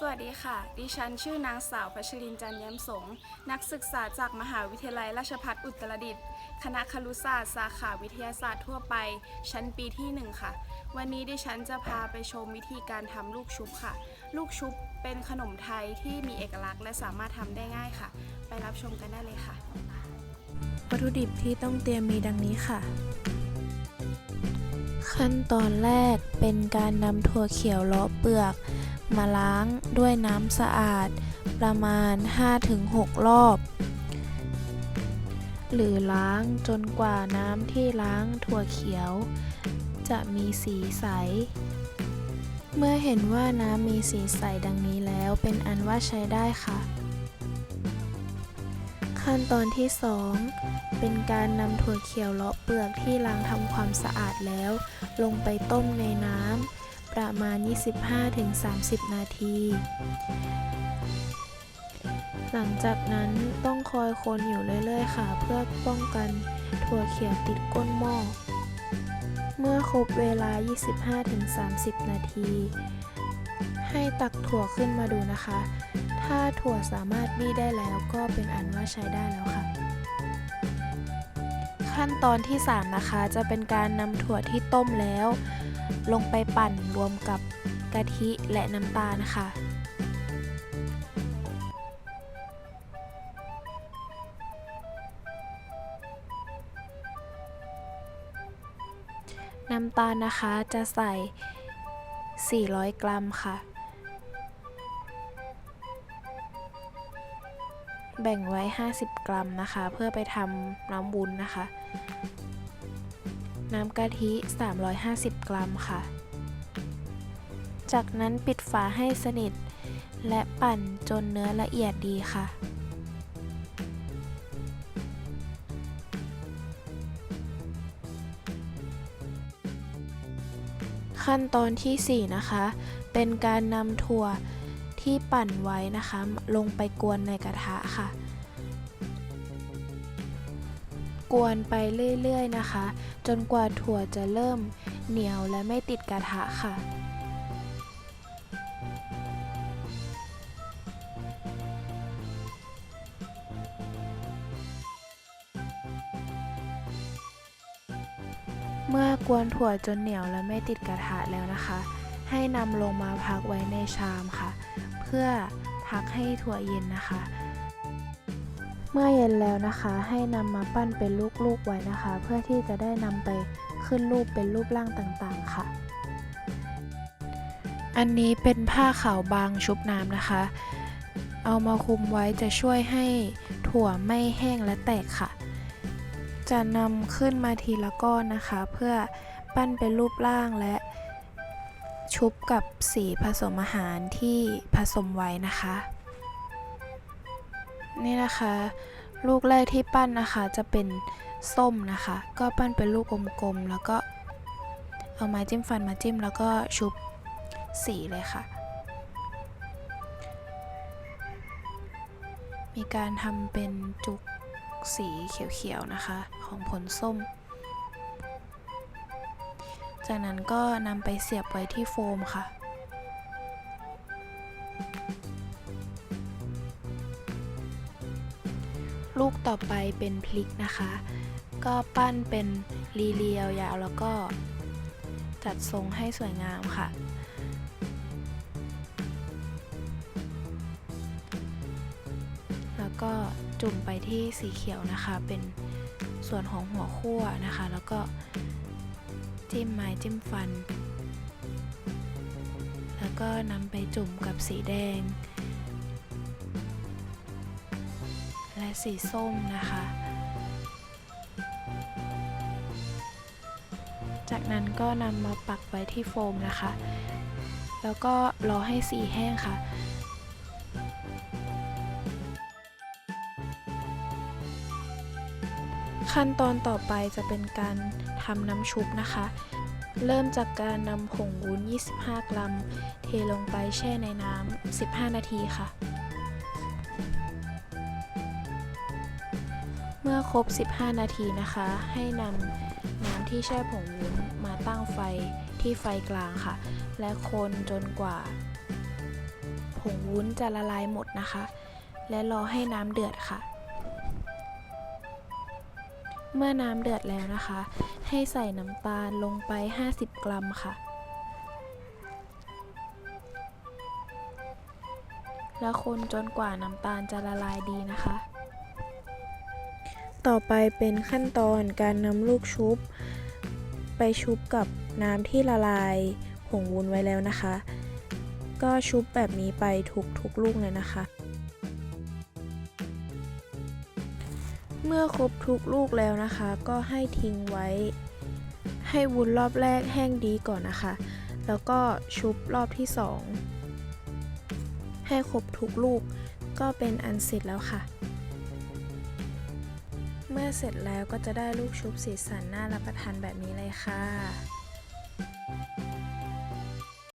สวัสดีค่ะ ดิฉันชื่อนางสาวพัชรินจันแย้มสง นักศึกษาจากมหาวิทยาลัยราชภัฏอุตรดิตถ์ คณะครุศาสตร์สาขาวิทยาศาสตร์ทั่วไป ชั้นปีที่ 1 ค่ะ วันนี้ดิฉันจะพาไปชมวิธีการทำลูกชุบค่ะ ลูกชุบเป็นขนมไทยที่มีเอกลักษณ์และสามารถทำได้ง่ายค่ะ ไปรับชมกันได้เลยค่ะ วัตถุดิบที่ต้องเตรียมมีดังนี้ค่ะ ขั้นตอนแรกเป็นการนำถั่วเขียวเลาะเปลือก มาล้างด้วยน้ำสะอาดประมาณ 5-6 รอบ หรือล้างจนกว่าน้ำที่ล้างถั่วเขียว จะมีสีใส เมื่อเห็นว่าน้ำมีสีใสดังนี้แล้วเป็นอันว่าใช้ได้ค่ะ ขั้นตอนที่ 2 เป็นการนำถั่วเขียวเลาะเปลือกที่ล้างทำความสะอาดแล้ว ลงไปต้มในน้ำ ประมาณ 25-30 นาที หลังจากนั้นต้องคอยคนอยู่เรื่อยๆค่ะ เพื่อป้องกันถั่วเขียวติดก้นหม้อ เมื่อครบเวลา 25-30 นาที ให้ตักถั่วขึ้นมาดูนะคะ ถ้าถั่วสามารถบี้ได้แล้วก็เป็นอันว่าใช้ได้แล้วค่ะขั้นตอนที่ 3 นะคะ จะเป็นการนำถั่วที่ต้มแล้ว ลงไปปั่นรวมกับกะทิและน้ำตาลค่ะน้ำตาลนะคะจะใส่ 400 กรัมค่ะ แบ่งไว้ 50 กรัมนะคะ เพื่อไปทำน้ำวุ้นนะคะ น้ำกะทิ 350 กรัมค่ะ จากนั้นปิดฝาให้สนิท และปั่นจนเนื้อละเอียดดีค่ะ ขั้นตอนที่ 4 นะคะ เป็นการนำถั่วที่ปั่นไว้นะคะ ลงไปกวนในกระทะค่ะ กวนไปเรื่อยๆนะคะ จนกว่าถั่วจะเริ่มเหนียวและไม่ติดกระทะค่ะเมื่อกวนถั่วจนเหนียวและไม่ติดกระทะแล้วนะคะ ให้นำลงมาพักไว้ในชามค่ะ เพื่อพักให้ถั่วเย็นนะคะ มื่อเย็นแล้วนะคะให้นำมาปั้นเป็นลูกๆไว้นะคะ เพื่อที่จะได้นำไปขึ้นรูปเป็นรูปร่างต่างๆค่ะ อันนี้เป็นผ้าขาวบางชุบน้ำนะคะ เอามาคลุมไว้จะช่วยให้ถั่วไม่แห้งและแตกค่ะ จะนำขึ้นมาทีละก้อนนะคะ เพื่อปั้นเป็นรูปร่างและชุบกับสีผสมอาหารที่ผสมไว้นะคะ นี่นะคะ ลูกแรกที่ปั้นนะคะจะเป็นส้มนะคะ ก็ปั้นเป็นลูกกลมๆแล้วก็เอาไม้จิ้มฟันมาจิ้มแล้วก็ชุบสีเลยค่ะ มีการทำเป็นจุกสีเขียวๆนะคะ ของผลส้ม จากนั้นก็นำไปเสียบไว้ที่โฟมค่ะ ลูกต่อไปเป็นพลิกนะคะ ก็ปั้นเป็นรีเลียวยาวแล้วก็จัดทรงให้สวยงามค่ะ แล้วก็จุ่มไปที่สีเขียวนะคะ เป็นส่วนของหัวคั่วนะคะ แล้วก็จิ้มไม้จิ้มฟัน แล้วก็นำไปจุ่มกับสีแดง และสีส้มนะคะ จากนั้นก็นำมาปักไว้ที่โฟมนะคะ แล้วก็รอให้สีแห้งค่ะ ขั้นตอนต่อไปจะเป็นการทำน้ำชุบนะคะ เริ่มจากการนำผงวุ้น 25 กรัม เทลงไปแช่ในน้ำ 15 นาทีค่ะ เมื่อครบ 15 นาทีนะคะ ให้นำน้ำที่แช่ผงวุ้นมาตั้งไฟที่ไฟกลางค่ะ และคนจนกว่า ผงวุ้นจะละลายหมดนะคะ และรอให้น้ำเดือดค่ะ เมื่อน้ำเดือดแล้วนะคะ ให้ใส่น้ำตาลลงไป 50 กรัมค่ะ แล้วคนจนกว่าน้ำตาลจะละลายดีนะคะ ต่อไปเป็นขั้นตอนการนำลูกชุบ ไปชุบกับน้ำที่ละลายผงวุ้นไว้แล้วนะคะ ก็ชุบแบบนี้ไปทุกทุกลูกเลยนะคะ เมื่อครบทุกลูกแล้วนะคะ ก็ให้ทิ้งไว้ ให้วุ้นรอบแรกแห้งดีก่อนนะคะ แล้วก็ชุบรอบที่สองให้ครบทุกลูกก็เป็นอันเสร็จแล้วค่ะ เมื่อเสร็จแล้วก็จะได้ลูกชุบสีสันน่ารับประทานแบบนี้เลยค่ะ